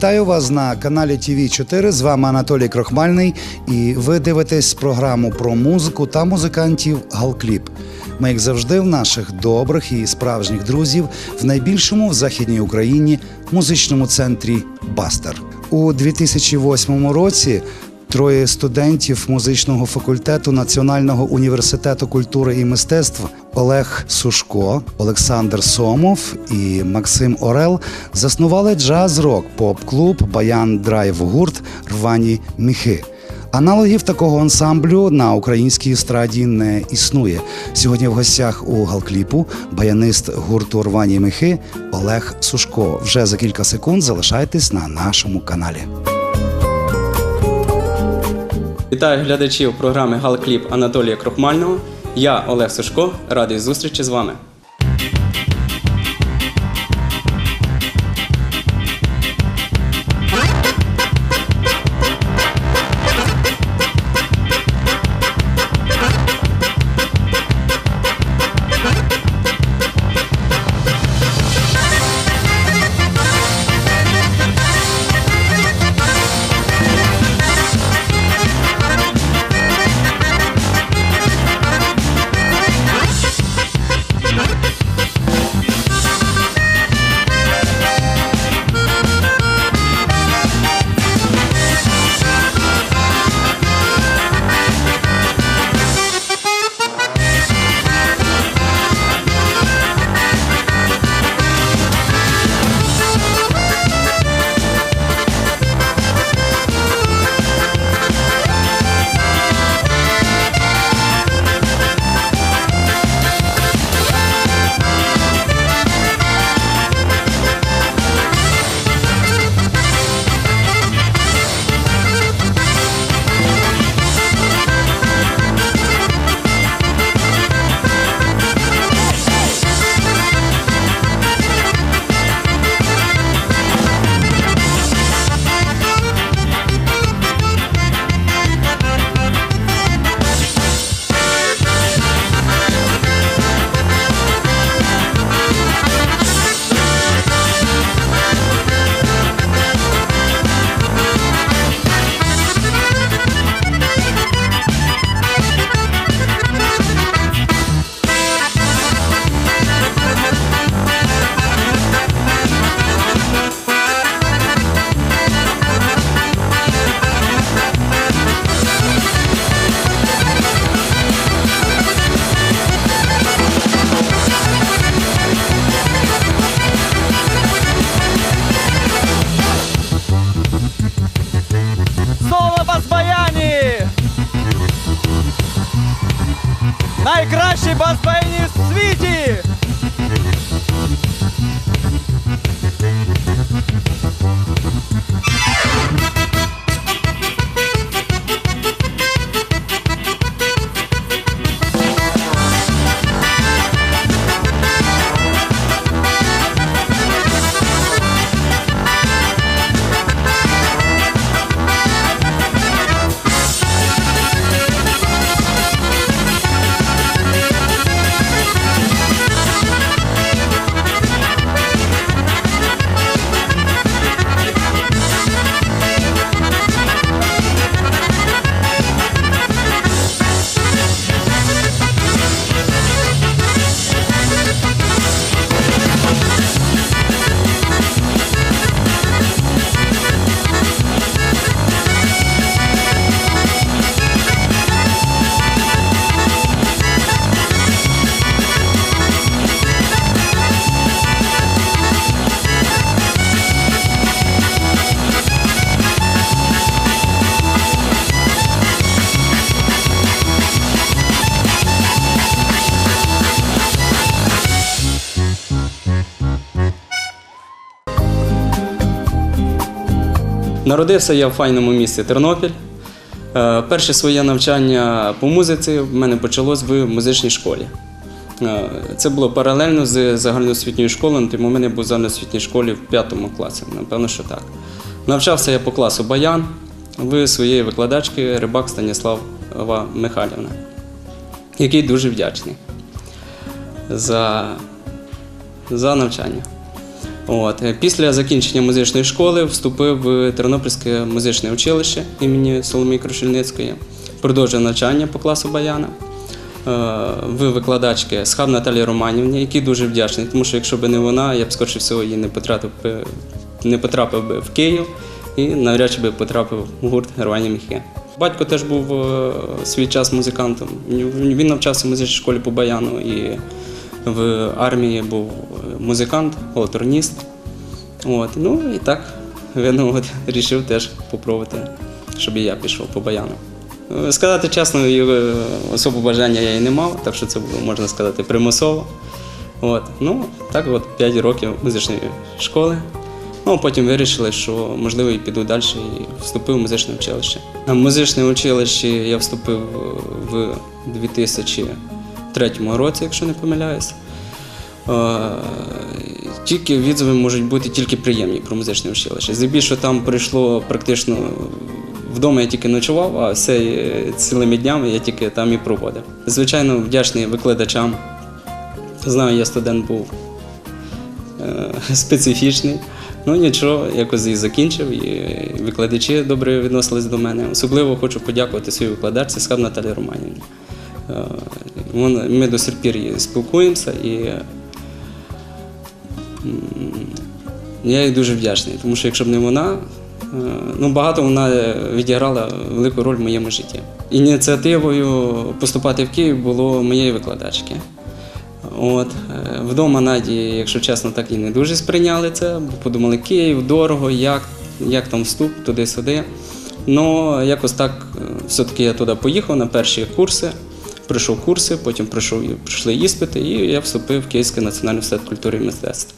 Вітаю вас на каналі tv 4 З вами Анатолій Крохмальний, і ви дивитесь програму про музику та музикантів Галкліп. Ми, як завжди, в наших добрих і справжніх друзів в найбільшому в західній Україні музичному центрі Бастер. У 2008 році Троє студентів музичного факультету Національного університету культури і мистецтв Олег Сушко, Олександр Сомов і Максим Орел заснували джаз-рок поп-клуб Баян Драйв гурт Рвані міхи. Аналогів такого ансамблю на українській естраді не існує. Сьогодні в гостях у Галкліпу баянист гурту Рвані міхи Олег Сушко. Вже за кілька секунд залишайтесь на нашому каналі. Вітаю глядачів програми Галкліп Анатолія Крохмального. Я Олег Сушко, радий зустрічі з вами. Buzz Fire. Народився я в файному місті Тернопіль. Е, Перше своє навчання по музиці в мене почалось в музичній школі. Е, Це було паралельно з загальноосвітньою школою, тому в мене був в загальноосвітній школі в п'ятому класі, напевно, що так. Навчався я по класу Баян в своєї викладачки рибак Станіслава Михайлівна, який дуже вдячний за, за навчання. От. е, Після закінчення музичної школи вступив в Тернопільське музичне училище імені Соломії Крушельницької, продовжив навчання по класу Баяна. Е, В викладачки Схаб Наталії Романівні, який дуже вдячний, тому що якщо б не вона, я б скоріше всього її не потрапив, не потрапив би в Київ і навряд чи би потрапив в гурт Гервані Міхи. Батько теж був е, свій час музикантом. Він навчався в музичній школі по баяну і в армії був е, музикант, латерніст. От, Ну і так він от, рішив теж попробувати, щоб і я пішов по баяну. Е, сказати чесно, е, особу бажання я і не мав, так що це було, можна сказати, примусово. От, Ну, так от 5 років музичної школи. Ну, Потім вирішили, що можливо і піду далі і вступив в музичне училище. На музичне училище я вступив в 2000 третьому році, якщо не помиляюся, е, Тільки відзиви можуть бути тільки приємні про музичне училище. Здебільшого там прийшло практично вдома, я тільки ночував, а все е, цілими днями я тільки там і проводив. Звичайно, вдячний викладачам. Знаю, я студент був е, специфічний. Ну нічого, якось і закінчив. І викладачі добре відносились до мене. Особливо хочу подякувати своїй викладачці Скаб Наталі Романівні. Ми до сих пір спілкуємося і я їй дуже вдячний, тому що якщо б не вона, е, ну багато вона відіграла велику роль в моєму житті. Ініціативою поступати в Київ було моєї викладачки. От, е, вдома Наді, якщо чесно, так і не дуже сприйняли це, бо подумали, Київ, дорого, як, як там вступ, туди-сюди. Ну, якось так, е, все-таки я туди поїхав на перші курси, пройшов курси, потім пройшов, пройшли іспити, і я вступив в Київський національний університет культури і мистецтв.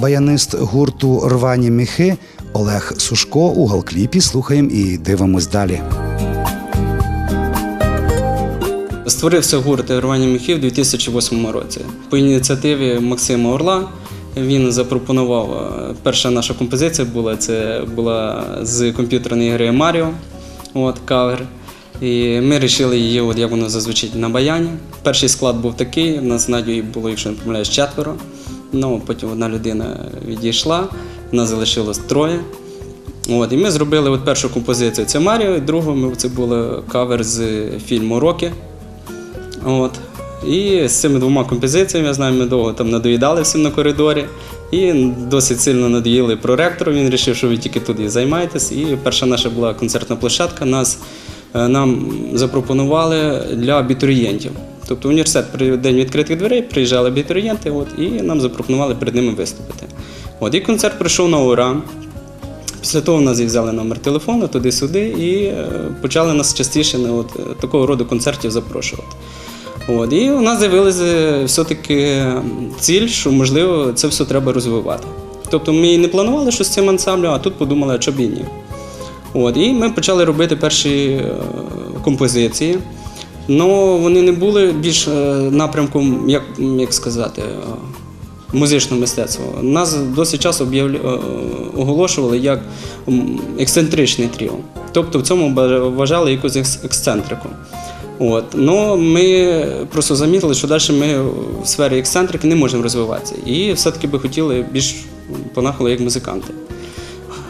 Баянист гурту Рвані міхи Олег Сушко у галкліпі. Слухаємо і дивимось далі. Створився гурт «Рвання міхів» у 2008 році по ініціативі Максима Орла, Він запропонував. е, Перша наша композиція була це була з комп'ютерної гри Маріо, от кавер. І ми вирішили її, от як воно зазвучить на баяні. Перший склад був такий. У нас з Надією було, якщо не помиляюсь, четверо. Ну, потім одна людина відійшла, в нас залишилось троє. От, і ми зробили от першу композицію це Маріо, другу це був кавер з фільму Рокі. От. І з цими двома композиціями, я знаю, ми довго там надоїдали всім на коридорі. І досить сильно надоїли проректору. Він вирішив, що ви тільки тут і займаєтесь. І перша наша була концертна площадка. Нас, е, нам запропонували для абітурієнтів. Тобто університет при день відкритих дверей приїжджали абітурієнти, от, і нам запропонували перед ними виступити. От, і концерт прийшов на ура. Після того в нас взяли номер телефону туди-сюди і е, почали нас частіше на от, такого роду концертів запрошувати. От, і у нас з'явилася все-таки ціль, що можливо це все треба розвивати. Тобто ми і не планували щось з цим ансамблем, а тут подумали, а чому б і ні. От, і ми почали робити перші е, композиції. Ну, вони не були більш е, напрямком, як, як сказати, е, музичного мистецтва. Нас досить часто е, оголошували як м, ексцентричне тріо. Тобто в цьому вважали якусь ексцентрику. От. Ну, ми просто замітили, що далі ми в сфері ексцентрики не можемо розвиватися. І все-таки би хотіли більш понахали як музиканти.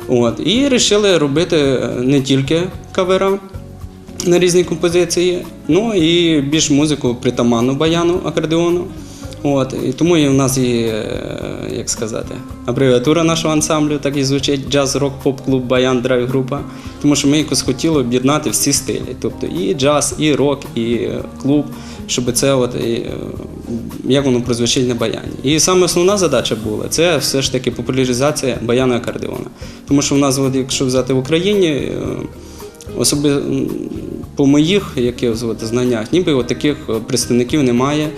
От. І вирішили робити не тільки кавера на різні композиції, ну і більш музику притаманну баяну, акордеону. От. І тому і в нас є, е, як сказати, абревіатура нашого ансамблю, так і звучить джаз, рок, поп-клуб, баян, драйв група. Тому що ми якось хотіли об'єднати всі стилі. Тобто і джаз, і рок, і е, клуб, щоб це от, і, е, як воно прозвучить на баяні. І саме основна задача була це все ж таки популяризація баяна акордеона. Тому що в нас, от, якщо взяти в Україні, особи м, по моїх от знаннях, ніби от таких е, представників немає.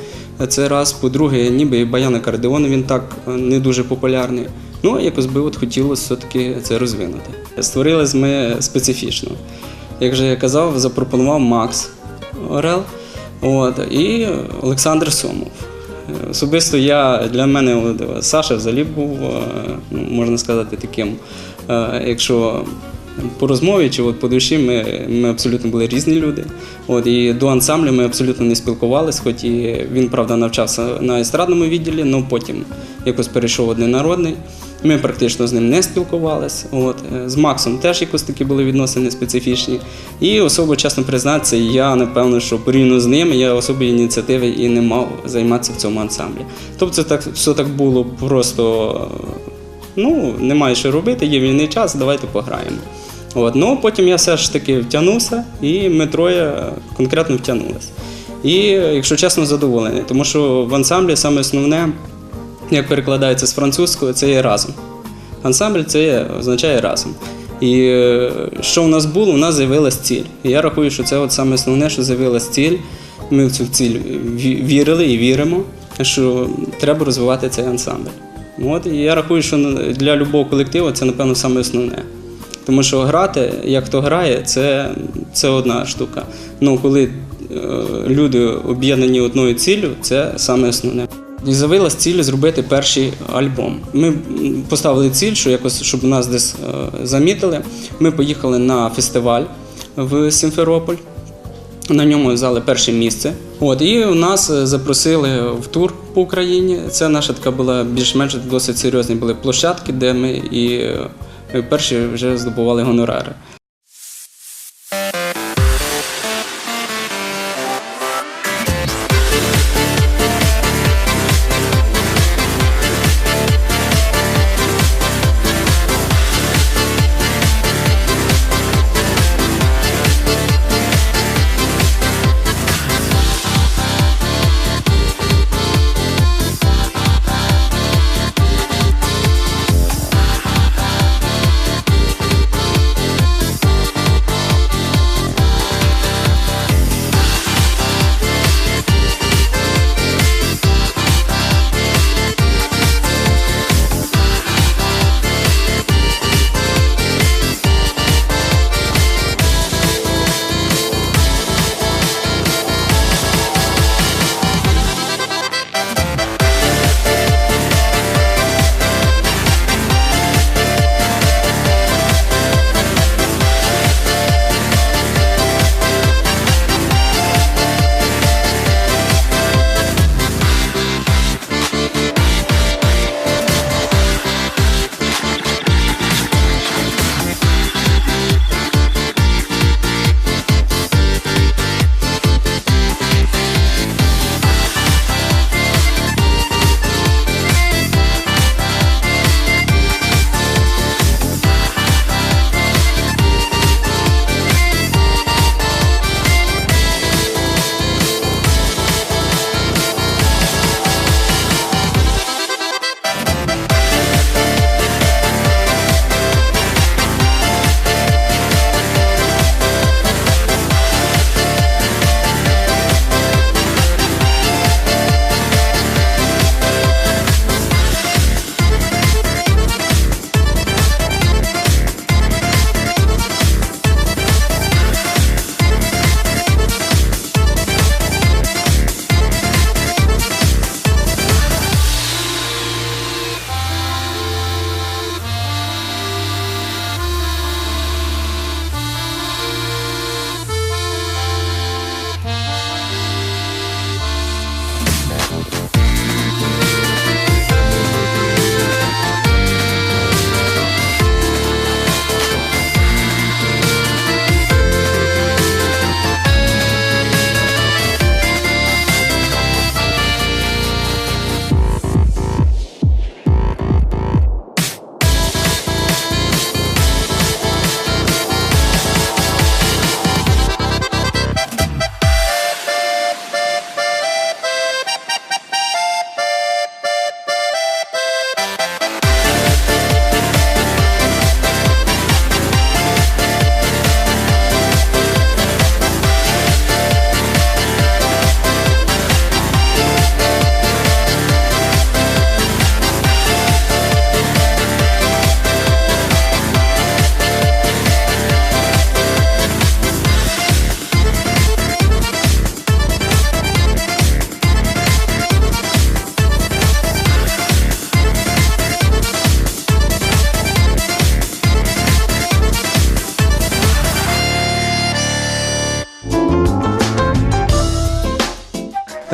Це раз. По-друге, ніби і баян акордеон він так е, не дуже популярний. Ну, якось би от хотілося все-таки це розвинути. Створились ми специфічно. Як же я казав, запропонував Макс Орел от, і Олександр Сомов. Е, Особисто я для мене Саша взагалі був, ну, можна сказати, таким, якщо по розмові чи от по душі ми, ми абсолютно були різні люди. От, і до ансамблю ми абсолютно не спілкувалися, хоч і він, правда, навчався на естрадному відділі, але потім якось перейшов один народний. Ми практично з ним не спілкувалися. От. е, З Максом теж якось такі були відносини специфічні. І особо, чесно признатися, я напевно, що порівняно з ним я особи ініціативи і не мав займатися в цьому ансамблі. Тобто це так, все так було просто ну, немає що робити, є вільний час, давайте пограємо. От. Ну, потім я все ж таки втягнувся, і ми троє конкретно втягнулися. І, якщо чесно, задоволений, тому що в ансамблі саме основне, як перекладається з французького, це є разом. Ансамбль це є, означає разом. І е, що в нас було, у нас з'явилась ціль. І я рахую, що це от саме основне, що з'явилась ціль. Ми в цю ціль вірили і віримо, що треба розвивати цей ансамбль. От, і я рахую, що для будь-якого колективу це, напевно, саме основне. Тому що грати, як хто грає, це, це одна штука. Ну, коли е, люди об'єднані одною ціллю, це саме основне. І з'явилась ціль зробити перший альбом. Ми поставили ціль, що якось, щоб нас десь е, замітили. Ми поїхали на фестиваль в Сімферополь. На ньому взяли перше місце. От, і нас е, запросили в тур по Україні. Це наша така була більш-менш досить серйозні були площадки, де ми і перші вже здобували гонорари.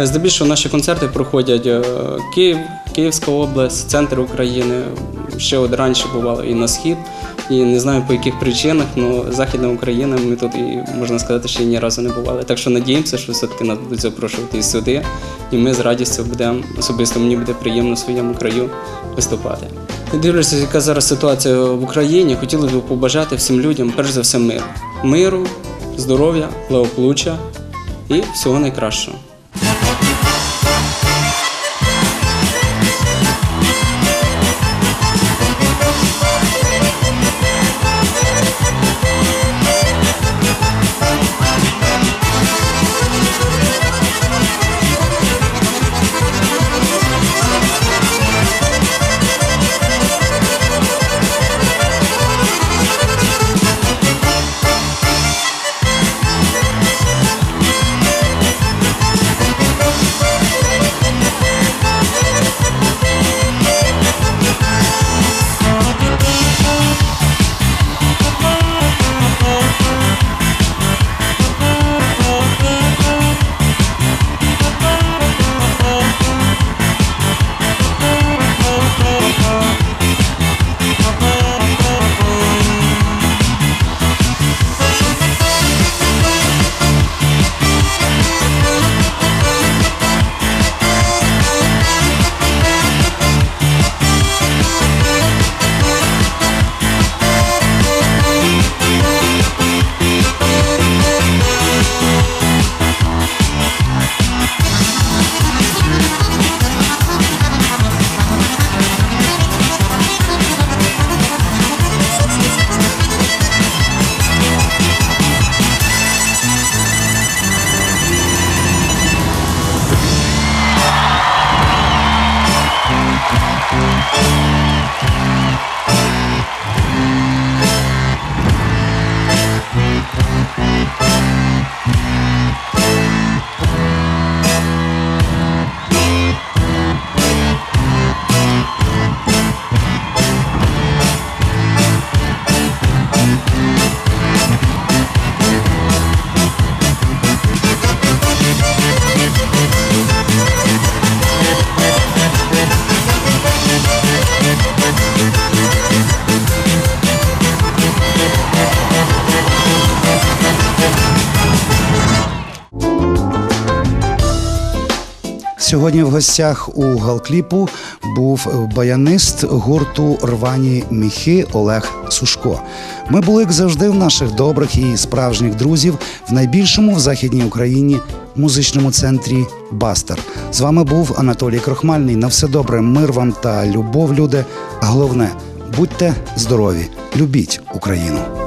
Здебільшого наші концерти проходять е, Київ, Київська область, центр України. Ще от раніше бувало і на схід. І не знаю по яких причинах, але Західна Україна, ми тут і можна сказати, ще ні разу не бували. Так що надіємося, що все-таки нас будуть запрошувати і сюди. І ми з радістю будемо, особисто мені буде приємно в своєму краю виступати. Дивлюся, яка зараз ситуація в Україні. Хотіли б побажати всім людям, перш за все, миру. Миру, здоров'я, благополуччя і всього найкращого. Сьогодні в гостях у Галкліпу був баянист гурту Рвані міхи Олег Сушко. Ми були, як завжди, в наших добрих і справжніх друзів в найбільшому в західній Україні музичному центрі Бастер. З вами був Анатолій Крохмальний. На все добре, мир вам та любов, люди. А головне, будьте здорові, любіть Україну.